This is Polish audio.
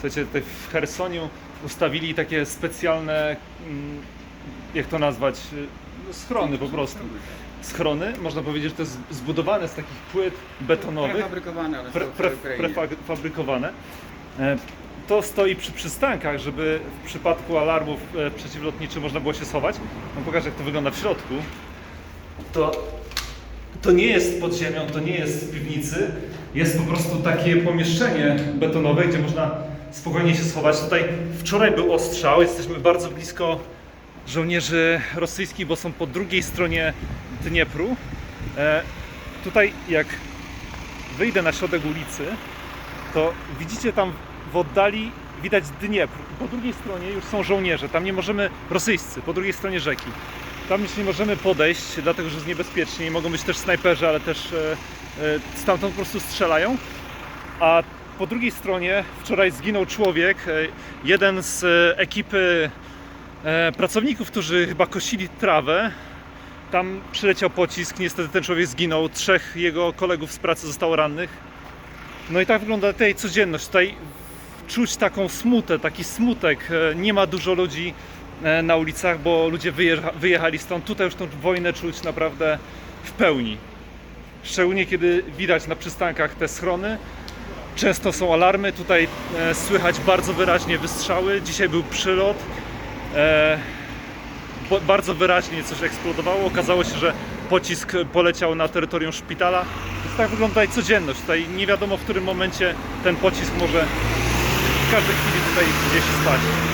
Słuchajcie, tutaj w Chersoniu ustawili takie specjalne, mm, jak to nazwać, y, no schrony po prostu. Schrony, można powiedzieć, że to jest zbudowane z takich płyt betonowych Prefabrykowane, ale pre, pre, w prefabrykowane. E, To stoi przy przystankach, żeby w przypadku alarmów e, przeciwlotniczych można było się schować. Wam pokażę, jak to wygląda w środku. To, to nie jest pod ziemią, to nie jest z piwnicy. Jest po prostu takie pomieszczenie betonowe, gdzie można spokojnie się schować. Tutaj wczoraj był ostrzał, jesteśmy bardzo blisko żołnierzy rosyjskich, bo są po drugiej stronie Dniepru. E, tutaj jak wyjdę na środek ulicy, to widzicie tam w oddali widać Dniepr. Po drugiej stronie już są żołnierze, tam nie możemy, rosyjscy, po drugiej stronie rzeki. Tam już nie możemy podejść, dlatego że jest niebezpiecznie. Mogą być też snajperzy, ale też e, e, stamtąd po prostu strzelają. A po drugiej stronie wczoraj zginął człowiek, e, jeden z e, ekipy e, pracowników, którzy chyba kosili trawę. Tam przyleciał pocisk, niestety ten człowiek zginął, trzech jego kolegów z pracy zostało rannych. No i tak wygląda tutaj codzienność. Tutaj czuć taką smutę, taki smutek. Nie ma dużo ludzi na ulicach, bo ludzie wyjecha- wyjechali stąd. Tutaj już tą wojnę czuć naprawdę w pełni. Szczególnie kiedy widać na przystankach te schrony. Często są alarmy, tutaj e, słychać bardzo wyraźnie wystrzały. Dzisiaj był przylot. E, bardzo wyraźnie coś eksplodowało. Okazało się, że pocisk poleciał na terytorium szpitala. Więc tak wygląda codzienność. Tutaj nie wiadomo w którym momencie ten pocisk może w każdej chwili tutaj gdzieś spaść.